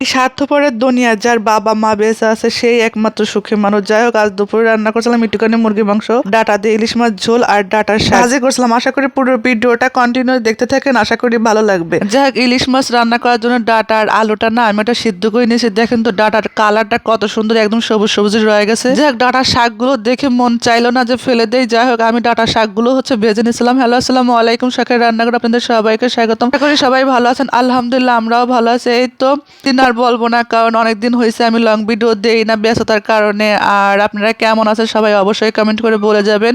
স্বার্থপরের দুনিয়া যার বাবা মা বেঁচে আছে, সেই একমাত্র সুখী মানুষ। যাই হোক, আজ দুপুরে রান্না করছিলাম একটুখানি মুরগি মাংস, ডাটা দিয়ে ইলিশ মাছ, ঝোল আর ডাটার ভাজি করছিলাম। আশা করি পুরো ভিডিওটা কন্টিনিউ দেখতে থাকেন। আশা করি ভালো লাগবে। যাই হোক, ইলিশ মাছ রান্না করার জন্য ডাটা আর আলুটা না, আমি ওটা সিদ্ধ করে নিয়েছি। দেখেন তো ডাটার কালারটা কত সুন্দর, একদম সবুজ সবুজ রয়ে গেছে। যাই হোক, ডাটার শাকগুলো দেখে মন চাইলো না যে ফেলে দেই। যাই হোক, আমি ডাটার শাকগুলো হচ্ছে ভেজে নিয়েছিলাম। হ্যালো, আসসালামু আলাইকুম। শাকের রান্না করে আপনাদের সবাইকে স্বাগতম। আশা করি সবাই ভালো আছেন। আলহামদুলিল্লাহ, আমরাও ভালো আছি। এই তো দিন আর বলব না কারণ অনেকদিন হয়েছে আমি লং ভিডিও দেই না ব্যস্ততার কারণে। আর আপনারা কেমন আছেন সবাই অবশ্যই কমেন্ট করে বলে যাবেন।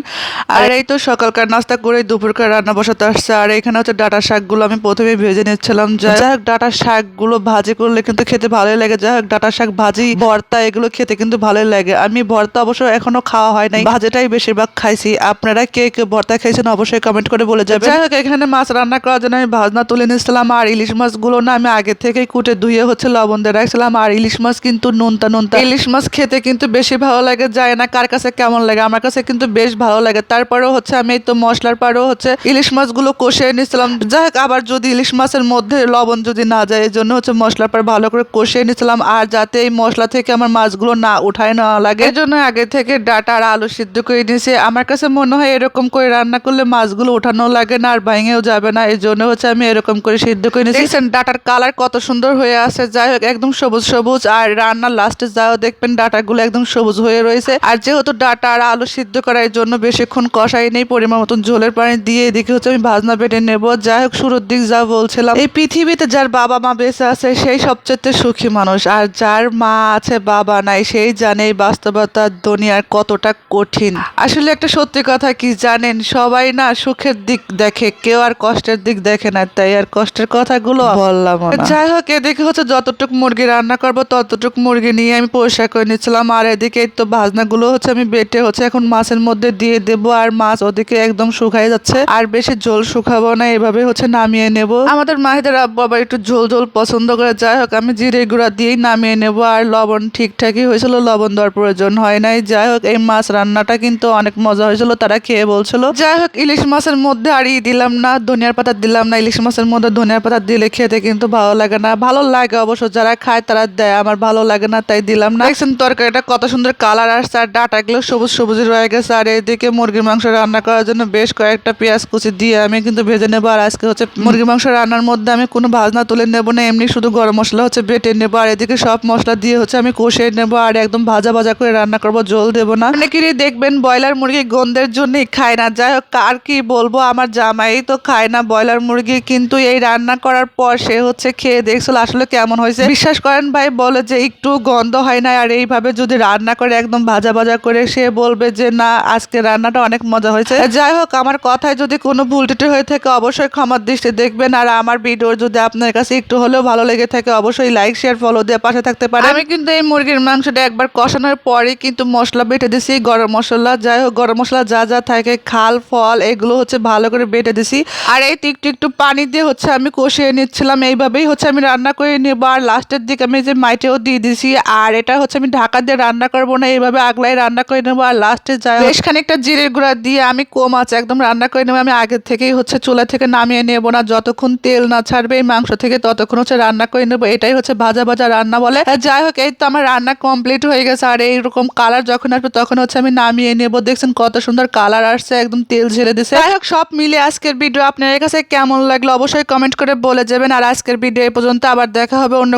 আর এই তো সকালকার নাস্তা করে দুপুরকার রান্না বসাতে আসছে। আর এখানে হচ্ছে ডাটা শাকগুলো আমি প্রথমে ভেজে নিচ্ছিলাম। যাই হোক ডাটা শাকগুলো ভাজি করলে কিন্তু খেতে ভালোই লাগে। যাই হোক ডাটা শাক ভাজি ভর্তা এগুলো খেতে কিন্তু ভালোই লাগে। আমি ভর্তা অবশ্য এখনও খাওয়া হয় নাই। ভাজিটাই বেশিরভাগ খাইছি। আপনারা কে কে ভর্তা খাইছেন অবশ্যই কমেন্ট করে বলে যাবেন। যাই হোক এখানে মাছ রান্না করার জন্য আমি ভাজনা তুলে নিয়েছিলাম। আর ইলিশ মাছগুলো না আমি আগে থেকেই কুটে ধুয়ে হচ্ছে লবণ দিয়ে রাখছিলাম আর ইলিশ মাছ কিন্তু নুনতা নুনতা। ইলিশ মাছ খেতে কিন্তু বেশি ভালো লাগে, যায় না কার কাছে কেমন লাগে, আমার কাছে কিন্তু বেশ ভালো লাগে। তারপরেও হচ্ছে আমি তো মশলার পরেও হচ্ছে ইলিশ মাছগুলো কষিয়ে নিয়েছিলাম যাই হোক, আবার যদি ইলিশ মাছের মধ্যে লবণ যদি না যায় এই জন্য হচ্ছে মশলার পর ভালো করে কষিয়ে নিয়েছিলাম আর যাতে এই মশলা থেকে আমার মাছগুলো না উঠায় না লাগে এই জন্য আগে থেকে ডাটা আর আলু সিদ্ধ করে নিয়েছি আমার কাছে মনে হয় এরকম করে রান্না করলে মাছগুলো উঠানো লাগে না আর ভেঙেও যাবে না এই জন্য হচ্ছে আমি এরকম করে সিদ্ধ করে নিয়েছি ডাটার কালার কত সুন্দর হয়ে আছে, যাই একদম সবুজ সবুজ, আর রান্নার লাস্টে যাও দেখবেন ডাটাগুলো একদম সবুজ হয়ে রয়েছে। আর যেহেতু ডাটা আর আলু সিদ্ধ করার জন্য বেশিক্ষণ কষাই নেই, পরিমাণ মতন ঝোলের পানি দিয়ে এদিকে হচ্ছে আমি ভাজনা বেটে নেব। যাই হোক শুরুর দিক যা বলছিলাম, এই পৃথিবীতে যার বাবা মা বেঁচে আছে, সেই সবচেয়ে সুখী মানুষ। আর যার মা আছে, বাবা নাই, সেই জানে এই বাস্তবতা দুনিয়ার কতটা কঠিন। আসলে একটা সত্যি কথা কি জানেন, সবাই না সুখের দিক দেখে, কেউ আর কষ্টের দিক দেখে না, তাই আর কষ্টের কথাগুলো বললাম। যাই হোক এদিকে হচ্ছে যতটুক মুরগি রান্না করব, ততটুক মুরগি নিয়ে আমি পরিষ্কার করে নিচ্ছিলাম। আর এদিকে তো ভাজনাগুলো হচ্ছে, আমি বেটে হচ্ছে, এখন মাছের মধ্যে দিয়ে দেবো, আর মাছ ওদিকে একদম শুকাই যাচ্ছে। আর বেশি ঝোল শুকাবো না, এভাবে হচ্ছে নামিয়ে নেব। আমাদের মাহিদের আব্বু আবার একটু ঝোল ঝোল পছন্দ করে, যাই হোক, আমি জিরে গুঁড়া দিয়েই নামিয়ে নেব, আর লবণ ঠিকঠাকই হয়েছিল, লবণ দেওয়ার প্রয়োজন হয় নাই। যাই হোক, এই মাছ রান্নাটা কিন্তু অনেক মজা হয়েছিল, তারা খেয়ে বলছিল। যাই হোক, ইলিশ মাছের মধ্যে আর ই দিলাম না, ধনিয়ার পাতা দিলাম না, ইলিশ মাছের মধ্যে ধনিয়ার পাতা দিলে খেতে কিন্তু ভালো লাগে না। ভালো লাগে অবশ্য যারা খায় তারা দেয়, আমার ভালো লাগে না, তাই দিলাম না। দেখছেন তরকারিটা কত সুন্দর কালার আসছে, আর ডাটাগুলো সবুজ সবুজ রয়ে গেছে, আর এদিকে মুরগির মাংস রান্না করার জন্য বেশ কয়েকটা পেঁয়াজ কুচি দিয়ে আমি কিন্তু ভেজে নেব, আর আজকে হচ্ছে মুরগির মাংস রান্নার মধ্যে আমি কোনো ভাজনা তুলে নেব না, এমনি শুধু গরম মশলা হচ্ছে বেটে নেব, আর এদিকে সব মশলা দিয়ে হচ্ছে আমি কষিয়ে নেব, আর একদম ভাজা ভাজা করে রান্না করব জল দেবো না। অনেকেরই দেখবেন ব্রয়লার মুরগি গন্ধের জন্যই খায় না, যাই হোক, কার কি বলব, আমার জামাই তো খায় না ব্রয়লার মুরগি, কিন্তু এই রান্না করার পর সে হচ্ছে খেয়ে দেখছিল আসলে কেমন হয়েছে বিশ্বাস করেন ভাই বলে যে একটু গন্ধ হয় না আর এইভাবে যদি রান্না করে একদম ভাজা ভাজা করে সে বলবে যে না আজকে রান্নাটা অনেক মজা হয়েছে। যাই হোক আমার কথায় যদি কোনো ভুল ত্রুটি হয়ে থাকে অবশ্যই ক্ষমার দৃষ্টি দেখবেন আর আমার ভিডিও যদি আপনার কাছে একটু হলেও ভালো লেগে থাকে অবশ্যই লাইক শেয়ার ফলো দিয়ে পাশে থাকতে পারে আমি কিন্তু এই মুরগির মাংসটা একবার কষানোর পরে কিন্তু মশলা বেটে দিছি গরম মশলা। যাই হোক গরম মশলা যা যা থাকে খাল ফল এগুলো হচ্ছে ভালো করে বেটে দিছি। আর এই একটু একটু পানি দিয়ে হচ্ছে আমি কষিয়ে নিচ্ছিলাম এইভাবেই হচ্ছে আমি রান্না করে নেব আর লাস্টের দিকে আমি যে মাইটেও দিয়ে দিছি আর এটা হচ্ছে আমি ঢাকা দিয়ে রান্না করব না এইভাবে আগলাই রান্না করে নেব, আর লাস্টে যাই বেশ খানিকটা জিরের গুঁড়া দিয়ে আমি কম আছে একদম রান্না করে নেব, আমি আগে থেকেই হচ্ছে চুলা থেকে নামিয়ে নেব না, যতক্ষণ তেল না ছাড়বে এই মাংস থেকে ততক্ষণ হচ্ছে রান্না করে নেব, এটাই হচ্ছে ভাজা ভাজা রান্না বলে। আর যাই হোক, এই তো আমার রান্না কমপ্লিট হয়ে গেছে, আর এইরকম কালার যখন আসবে তখন হচ্ছে আমি নামিয়ে নেব, দেখছেন কত সুন্দর কালার আসছে, একদম তেল ঝেড়ে দিছে। যাই হোক, সব মিলে আজকের ভিডিও আপনার কাছে কেমন লাগল অবশ্যই কমেন্ট করে বলে যাবেন, আর আজকের ভিডিও এই পর্যন্ত, আবার দেখা হবে অন্য